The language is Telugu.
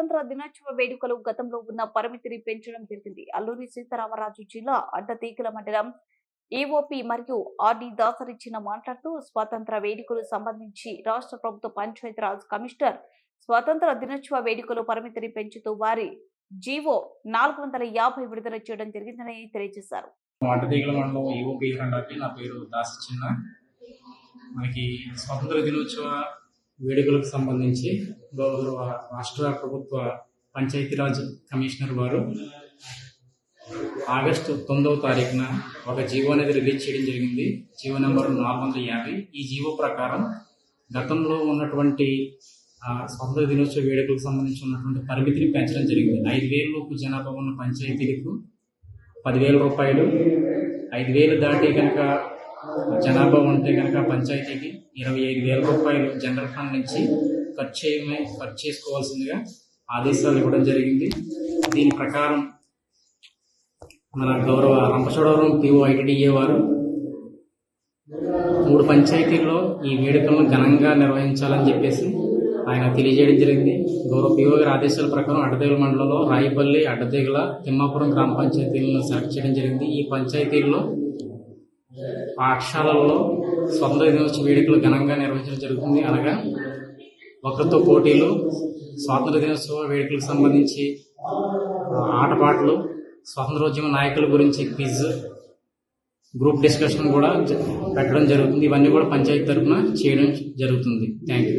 స్వతంత్ర దినోత్సవ వేడుకలు గతంలో ఉన్న పరిమితిని పెంచడం జరిగింది. అల్లూరి సీతారామరాజు జిల్లా అడ్డతీగల మండలం ఏఓపి మరియు ఆర్డి దాసరిచ్చిన మాట్లాడుతూ స్వాతంత్ర వేడుకలు సంబంధించి రాష్ట్ర ప్రభుత్వ పంచాయతీరాజ్ కమిషనర్ స్వాతంత్ర దినోత్సవ వేడుకలు పరిమితిని పెంచుతూ వారి జీవో నాలుగు వందల యాభై విడుదల చేయడం జరిగిందని తెలియజేశారు. అడ్డతీగల మండలం నా పేరు చిన్న. మనకి స్వాతంత్ర దినోత్సవ వేడుకలకు సంబంధించి గౌరవ రాష్ట్ర ప్రభుత్వ పంచాయతీరాజ్ కమిషనర్ వారు ఆగస్టు తొమ్మిదవ తారీఖున ఒక జీవో అనేది రిలీజ్ చేయడం జరిగింది. జీవో నెంబర్ నాలుగు వందల యాభై. ఈ జీవో ప్రకారం గతంలో ఉన్నటువంటి ఆ, స్వాతంత్ర దినోత్సవ వేడుకలకు సంబంధించి ఉన్నటువంటి పరిమితిని పెంచడం జరిగింది. ఐదు వేలలోపు జనాభా ఉన్న పంచాయతీలకు పదివేల రూపాయలు. ఐదు వేలు దాటి కనుక జనాభా ఉంటే కనుక పంచాయతీకి ఇరవై ఐదు వేల రూపాయలు జనరల్ ఫండ్ నుంచి ఖర్చు చేయమే ఖర్చు చేసుకోవాల్సిందిగా ఆదేశాలు ఇవ్వడం జరిగింది. దీని ప్రకారం మన గౌరవ రంపచోడవరం పిఓ ఐటీడీఏ వారు మూడు పంచాయతీల్లో ఈ వేడుకలను ఘనంగా నిర్వహించాలని చెప్పేసి ఆయన తెలియజేయడం జరిగింది. గౌరవ పిఓ గారి ఆదేశాల ప్రకారం అడ్డదేగుల మండలంలో రాయిపల్లి అడ్డదేగుల తిమ్మాపురం గ్రామ పంచాయతీలను సెలెక్ట్ చేయడం జరిగింది. ఈ పంచాయతీల్లో పాఠశాలల్లో స్వంత దినోత్సవ వేడుకలు ఘనంగా నిర్వహించడం జరుగుతుంది. అనగా ఒకరితో పోటీలు స్వాతంత్ర దినోత్సవ వేడుకలకు సంబంధించి ఆటపాటలు స్వాతంత్రోద్యమ నాయకుల గురించి క్విజ్ గ్రూప్ డిస్కషన్ కూడా పెట్టడం జరుగుతుంది. ఇవన్నీ కూడా పంచాయతీ తరఫున చేయడం జరుగుతుంది. Thank you